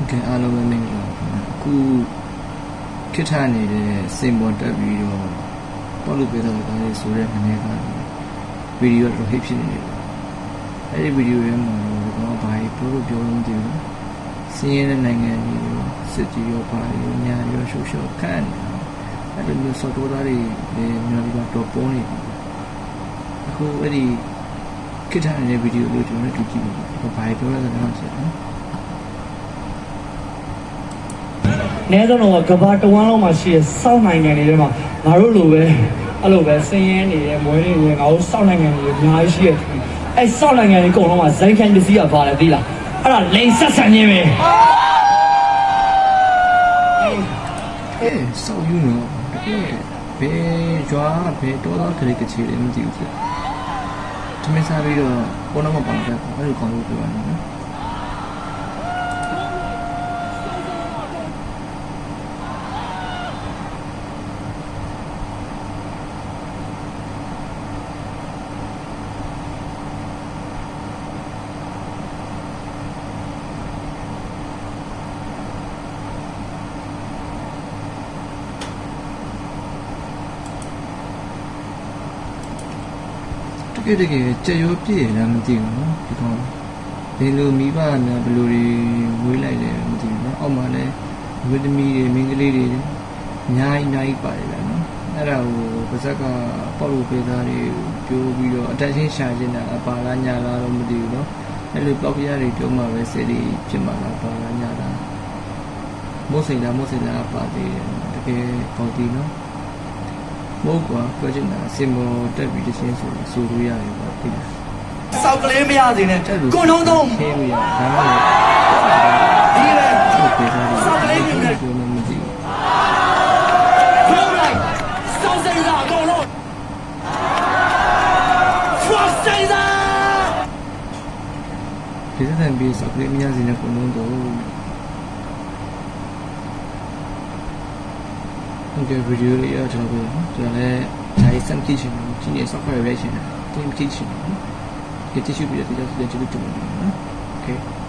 ဟုတ်ကဲ့အားလုံးပဲမင်္ဂလာပါခင်ဗျာအခုခိထနေတဲ့စိန်ပေါ်တက်ပြီးတော့ပေါ့လို့ပြောတဲ့ကားလေးဆိုတဲ့အနေကဗီဒီယိုတော့ဟိတ်ဖြစ်နေတယ်အဲ့ဒီဗီဒီယိုထဲမှာတော့ဘာပြောလို့ပြောလို့မသိဘူးစင်းရဲတဲ့နိုင်ငံကြီးကိုစစ်ကြီးရောပါရောညာရောရှုပ်ရှုပ်ခန့်နေတာအဲ့ဒီမျိုးစော်တော်သားတွေလည်းမြန်မာပြည်မှာတော့ပေါ်နေပြီအခုအဲ့ဒီခိထနေတဲ့ဗီဒီယိုလေးကျွန်တော်တို့ကြည့်ကြည့်ပါဘာပြောရလဲတော့ဆက်နော် အနည်းဆုံးတော့ကဘာတဝမ်းလုံးမှာရှိတဲ့စောက်နိုင်ငံတွေထဲမှာငါတို့လိုပဲအဲ့လိုပဲဆင်းရဲနေတဲ့မွေးနေတဲ့ငါတို့စောက်နိုင်ငံတွေအများကြီးရှိရဲ့အဲ့စောက်နိုင်ငံတွေအကုန်လုံးမှာဇိုင်းခိုင်ပစ္စည်းကပါတယ်သိလားအဲ့ဒါလိန်ဆက်ဆံခြင်းပဲအဲဆောက်ယူနော်တကယ်ဘယ်ကြွားဘယ်တော်တော်ခရစ်ကချေလည်းမသိဘူးဖြစ်တမင်စားပြီးတော့ဘောနမပါတဲ့အဲ့လိုကောင်းလို့ပြောရတယ်နော် တကယ်တကယ်ကြက်ရောပြည့်ရလားမသိဘူးနော်ဒီကောင်ဘယ်လိုမိဘနဲ့ဘယ်လိုတွေဝေးလိုက်လဲမသိဘူးနော်အောက်မှာလည်းဝိသမီတွေမိန်းကလေးတွေအများကြီးအများကြီးပါတယ်လားနော်အဲ့ဒါကိုပါဇက်ကပေါ့လို့ပေးသားတွေပြောပြီးတော့အတက်ချင်းရှာခြင်းတာအပါလားညာလားတော့မသိဘူးနော်အဲ့လိုပေါက်ပြရတွေပြောမှပဲစိတ်လေးဖြစ်မှာလားပါလားညာလားမို့စိတ်လားမို့စိတ်လားပါသေးတယ်တကယ်ကောင်းတယ်နော် မဟုတ်ကွာပြောချင်တာစင်မောတက်ပြီးတစ်ချင်းဆိုဆိုလို့ရတယ်ပေါ့ဒီလားစောက်ကလေးမရစေနဲ့တက်လို့ကိုနှုံးသုံးရှင်းလို့ရဒါမှမဒီလေဟုတ်ပေးစားတယ်ပြောလို့မသိဘူးဖုန်းလိုက်စောက်စိတ်ကအကုန်လုံး Trust စိတ်သာဒီစတဲ့ပြီးစကလေးများစီနဲ့ပုံလုံးတော့ ဟုတ်ကဲ့ဗီဒီယိုလေးရတော့ပဲကျွန်တော်လည်းဒါရေးစမ်းကြည့်ချင်တယ်ဒီနေ့ software reaction တင်ကြည့်ချင်တယ်ဒီတ िश ပြီးတော့ဒီတော့ကြည့်ကြည့်တယ်နော် okay